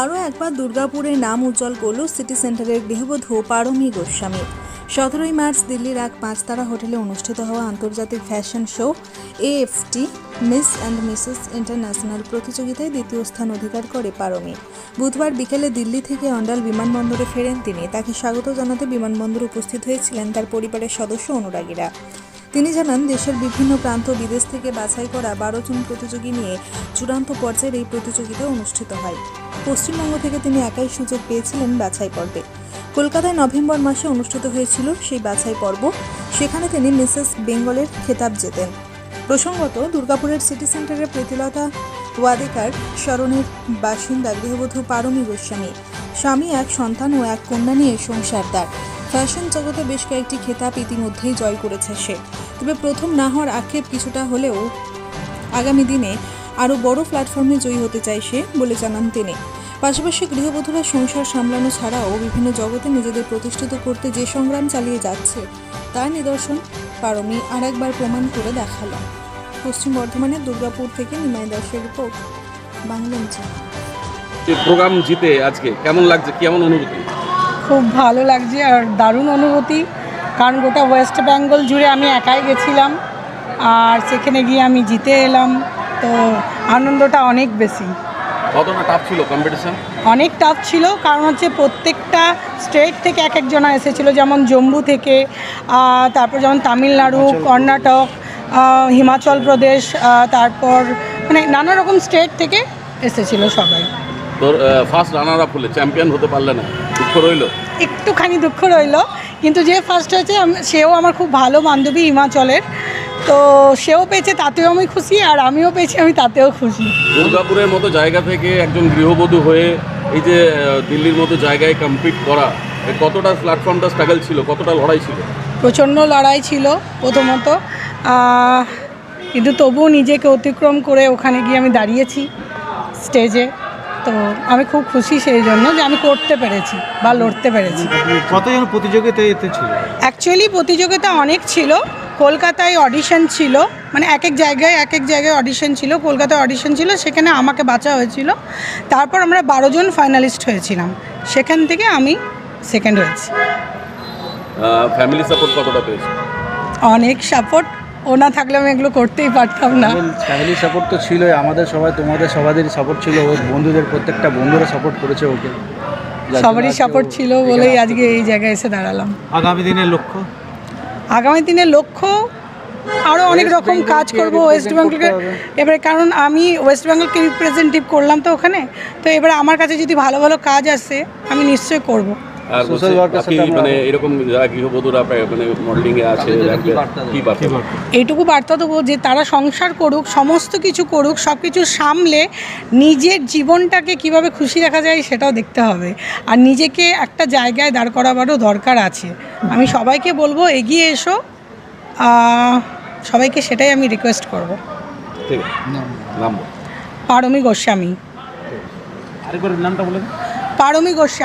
আরও একবার দুর্গাপুরের নাম উজ্জ্বল করল সিটি সেন্টারের গৃহবধূ পারমী গোস্বামী। সতেরোই মার্চ দিল্লির এক পাঁচতারা হোটেলে অনুষ্ঠিত হওয়া আন্তর্জাতিক fashion show AFT miss and Mrs international প্রতিযোগিতায় দ্বিতীয় স্থান অধিকার করে পারমী। বুধবার বিকেলে দিল্লি থেকে অন্ডাল বিমানবন্দরে ফেরেন তিনি। তাকে স্বাগত জানাতে বিমানবন্দরে উপস্থিত হয়েছিলেন তার পরিবারের সদস্য অনুরাগীরা। তিনি জানান, দেশের বিভিন্ন প্রান্ত বিদেশ থেকে বাছাই করা বারো জন প্রতিযোগী নিয়ে চূড়ান্ত পর্যায়ের এই প্রতিযোগিতা অনুষ্ঠিত হয়। পশ্চিমবঙ্গ থেকে তিনি একাই সুযোগ পেয়েছিলেন বাছাই পর্বে। কলকাতায় নভেম্বর মাসে অনুষ্ঠিত হয়েছিল সেই বাছাই পর্ব। সেখানে তিনি মিসেস বেঙ্গলের খেতাব জেতেন। প্রসঙ্গত, দুর্গাপুরের সিটি সেন্টারের প্রীতিলতা ওয়াদেকার স্মরণের বাসিন্দা গৃহবধূ পারমী গোস্বামী। স্বামী, এক সন্তান ও এক কন্যা নিয়ে সংসার তার। ফ্যাশন জগতে বেশ কয়েকটি খেতাব ইতিমধ্যেই জয় করেছে সে। তবে প্রথম না হওয়ার আক্ষেপ কিছুটা হলেও আগামী দিনে আরও বড় প্ল্যাটফর্মে জয়ী হতে চায় সে বলে জানান তিনি। পাশাপাশি গৃহবধূরা সংসার সামলানো ছাড়াও বিভিন্ন জগতে নিজেদের প্রতিষ্ঠিত করতে যে সংগ্রাম চালিয়ে যাচ্ছে, তার নিদর্শন পারমি আর একবার প্রমাণ করে দেখাল। পশ্চিম বর্ধমানের দুর্গাপুর থেকে নিমাই দাসের রিপোর্ট এই প্রোগ্রাম জিতে আজকে, কেমন লাগছে? কেমন অনুভূতি? খুব ভালো লাগছে আর দারুণ অনুভূতি কারণ গোটা ওয়েস্ট বেঙ্গল জুড়ে আমি একাই গেছিলাম আর সেখানে গিয়ে আমি জিতে এলাম তো আনন্দটা অনেক বেশি। কতটা টাফ ছিল কম্পিটিশন অনেক টাফ ছিল কারণ হচ্ছে প্রত্যেকটা স্টেট থেকে এক একজনা এসেছিল যেমন জম্মু থেকে তারপর যেমন তামিলনাড়ু কর্ণাটক হিমাচল প্রদেশ তারপর মানে নানা রকম স্টেট থেকে এসেছিল সবাই। তোর ফার্স্ট রানার আপ হলে চ্যাম্পিয়ন হতে পারলে না? দুঃখ রইল? একটুখানি দুঃখ রইল। কিন্তু যে ফার্স্ট হয়েছে সেও আমার খুব ভালো বান্ধবী হিমাচলের। তো সেও পেয়েছে তাতেও আমি খুশি আর আমিও পেয়েছি আমি তাতেও খুশি। দুর্গাপুরের মতো জায়গা থেকে একজন গৃহবধূ হয়ে এই যে দিল্লির মতো জায়গায় কম্পিট করা কতটা প্ল্যাটফর্মটা স্ট্রাগল ছিল? কতটা লড়াই ছিল? প্রচণ্ড লড়াই ছিল প্রথমত। কিন্তু তবুও নিজেকে অতিক্রম করে ওখানে গিয়ে আমি দাঁড়িয়েছি স্টেজে তো আমি খুব খুশি সেই জন্য যে আমি করতে পেরেছি বা লড়তে পেরেছি। কতজন প্রতিযোগিতায় এতে ছিল? অ্যাকচুয়ালি প্রতিযোগিতা অনেক ছিল। কলকাতায় অডিশন ছিল। মানে এক এক জায়গায় এক এক জায়গায় অডিশন ছিল। কলকাতায় অডিশন ছিল। সেখানে আমাকে বাঁচা হয়েছিল। তারপর আমরা বারো জন ফাইনালিস্ট হয়েছিলাম। সেখান থেকে আমি সেকেন্ড হয়েছি। ফ্যামিলি সাপোর্ট কতটা পেয়েছে? অনেক সাপোর্ট ও না থাকলে আমি এগুলো করতেই পারতাম না। ফ্যামিলি সাপোর্ট তো ছিলই আমাদের সবাই তোমাদের সবাদেরই সাপোর্ট ছিল ওর বন্ধুদের প্রত্যেকটা বন্ধুরা সাপোর্ট করেছে ওকে। সবারই সাপোর্ট ছিল বলেই আজকে এই জায়গায় এসে দাঁড়ালাম। আগামী দিনের লক্ষ্য? আগামী দিনের লক্ষ্য আরও অনেক রকম কাজ করব ওয়েস্ট বেঙ্গলকে এবারে কারণ আমি ওয়েস্ট বেঙ্গলকে রিপ্রেজেন্টেটিভ করলাম তো ওখানে তো এবারে আমার কাছে যদি ভালো ভালো কাজ আসে আমি নিশ্চয়ই করব। আর বাকি মানে এরকম যারা গৃহবধূরা প্রায় মানে মডেলিং এ আছে কি বার্তা? এইটুকু বার্তা দেবো যে তারা সংসার করুক সমস্ত কিছু করুক সব কিছু সামলে নিজের জীবনটাকে কীভাবে খুশি রাখা যায় সেটাও দেখতে হবে। আর নিজেকে একটা জায়গায় দাঁড় করাবারও দরকার আছে। আমি সবাইকে বলব এগিয়ে এসো। সবাইকে সেটাই আমি রিকোয়েস্ট করব। ঠিক আছে। পারমি গোস্বামী। পারমি গোস্বামী।